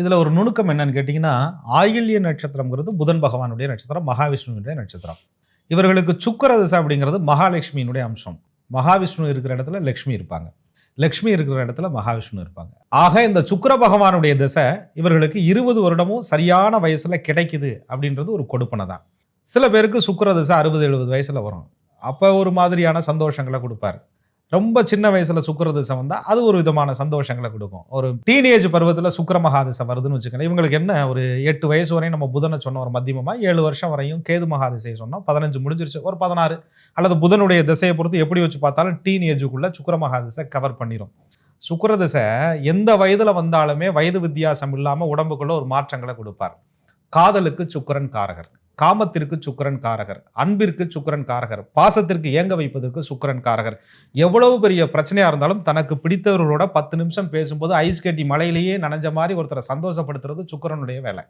இதில் ஒரு நுணுக்கம் என்னன்னு கேட்டிங்கன்னா ஆயில்ய நட்சத்திரம்ங்கிறது புதன் பகவானுடைய நட்சத்திரம் மகாவிஷ்ணுவினுடைய நட்சத்திரம். இவர்களுக்கு சுக்கர திசை அப்படிங்கிறது மகாலட்சுமியினுடைய அம்சம். மகாவிஷ்ணு இருக்கிற இடத்துல லக்ஷ்மி இருப்பாங்க. லக்ஷ்மி இருக்கிற இடத்துல மகாவிஷ்ணு இருப்பாங்க. ஆக இந்த சுக்கர பகவானுடைய திசை இவர்களுக்கு இருபது வருடமும் சரியான வயசில் கிடைக்குது அப்படின்றது ஒரு கொடுப்பனை தான். சில பேருக்கு சுக்கிர திசை அறுபது எழுபது வயசில் வரும். அப்போ ஒரு மாதிரியான சந்தோஷங்களை கொடுப்பார். ரொம்ப சின்ன வயசுல சுக்கிர திசை வந்தா அது ஒரு விதமான சந்தோஷங்களை கொடுக்கும். ஒரு டீனேஜ் பருவத்தில் சுக்கர மகாதிசை வருதுன்னு வச்சுக்கோங்க இவங்களுக்கு என்ன? ஒரு எட்டு வயசு வரையும் நம்ம புதனை சொன்ன ஒரு மத்தியமமா ஏழு வருஷம் வரையும் கேது மகாதிசையை சொன்னோம் பதினஞ்சு முடிஞ்சிருச்சு ஒரு பதினாறு. அல்லது புதனுடைய திசையை பொறுத்து எப்படி வச்சு பார்த்தாலும் டீனேஜுக்குள்ள சுக்கர மகாதிசை கவர் பண்ணிடும் சுக்கிர திசை எந்த வயதுல வந்தாலுமே வயது வித்தியாசம் இல்லாமல் உடம்புக்குள்ள ஒரு மாற்றங்களை கொடுப்பார். காதலுக்கு சுக்கரன் காரகர். காமத்திற்கு சுக்கரன் காரகர் அன்பிற்கு சுக்கரன் காரகர் பாசத்திற்கு இயங்க வைப்பதற்கு சுக்கரன் காரகர். எவ்வளவு பெரிய பிரச்சனையா இருந்தாலும் தனக்கு பிடித்தவர்களோட பத்து நிமிஷம் பேசும்போது ஐஸ் கட்டி மலையிலேயே நனைஞ்ச மாதிரி ஒருத்தரை சந்தோஷப்படுத்துறது சுக்கிரனுடைய வேலை.